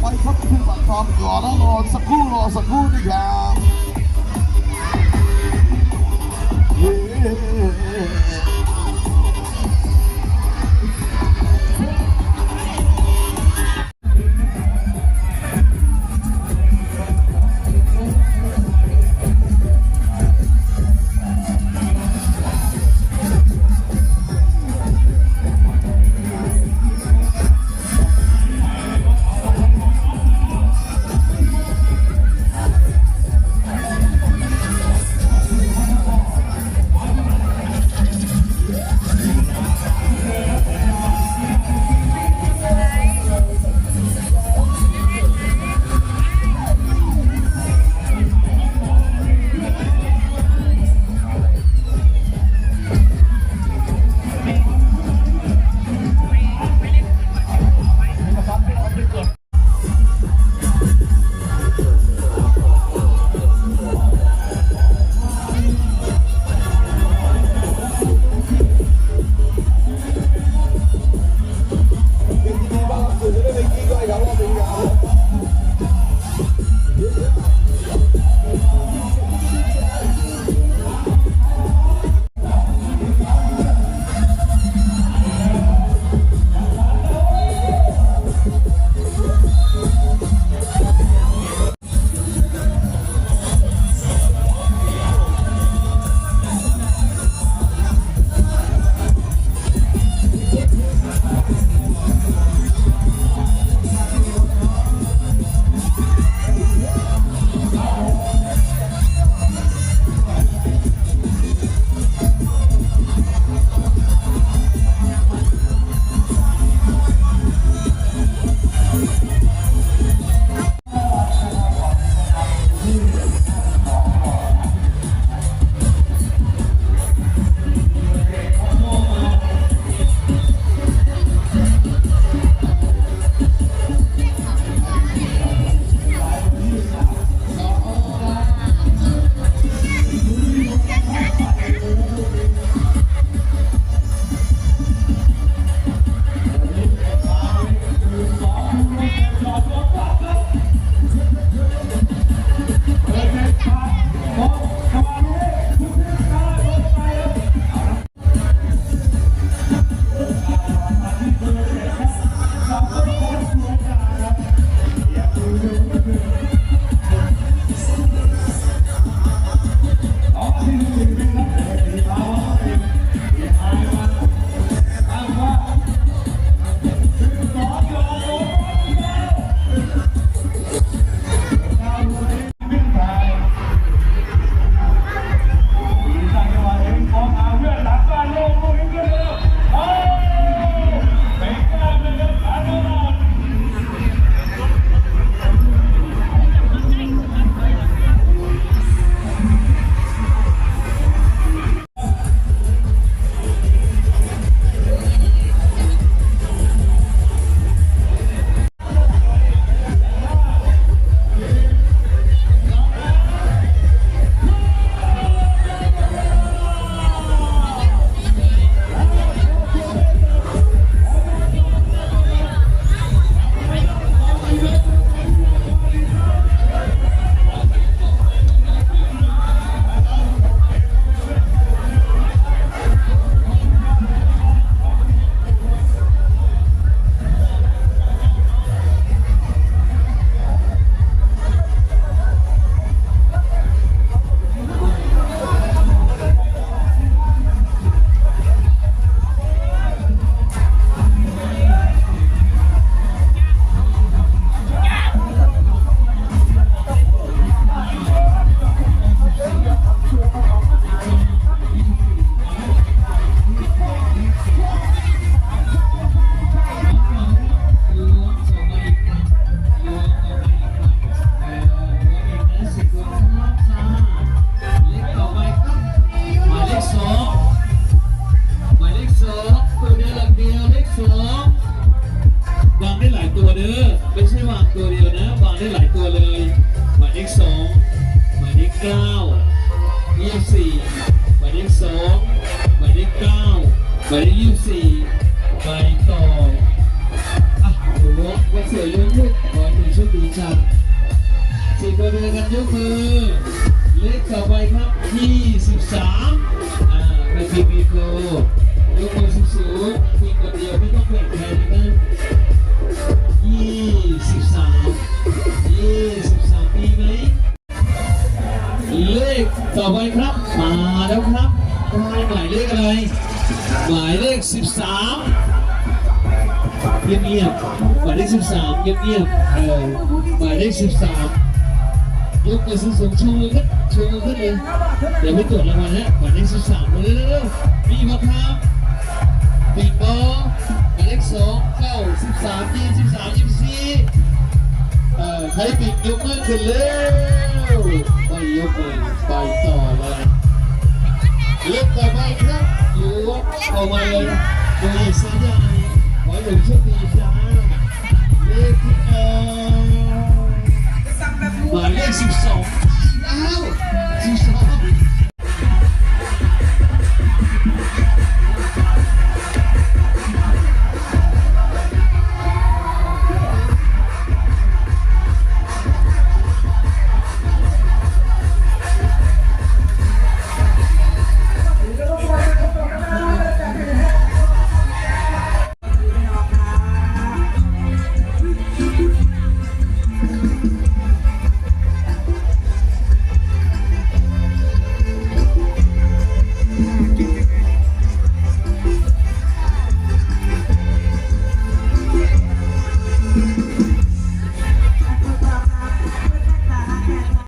ไปครับคุณบัตรทองรอแล้วรอสักครู่รอสักครู่นะครับ สี่หมายเลขสองหมายเลขเก้าหมายเลขยี่สิบสี่ไปต่ออะหนูว่าสวยเรื่องลูกขอให้หนูโชคดีจ้ะสี่ตัวเดินกันยกมือเลขต่อไปครับยี่สิบสามอ่าไปพีพีโกยกมือสูงๆมีคนเดียวไม่ต้องแบ่งใคร มาแล้วครับหมายเลขอะไร หมายเลขสิบสามเงียบเงียบหมายเลขสิบสามเงียบเงียบเออหมายเลขสิบสามยกมือสูงๆชูมือขึ้นชูมือขึ้นเลยเดี๋ยวไปตรวจรางวัลนะหมายเลขสิบสามเร็วๆมีไหมครับปิดบอหมายเลขสองเก้าสิบสามยี่สิบสามยี่สิบสี่เอ่อใครปิดยกมือขึ้นเร็วไปยกมือไป ต่อไปครับอยู่เอามาเลยโดยสัญญาณขอให้หนุ่มโชคดีจ้าเลขที่เออหมายเลขสิบสองอ้าวสิบสอง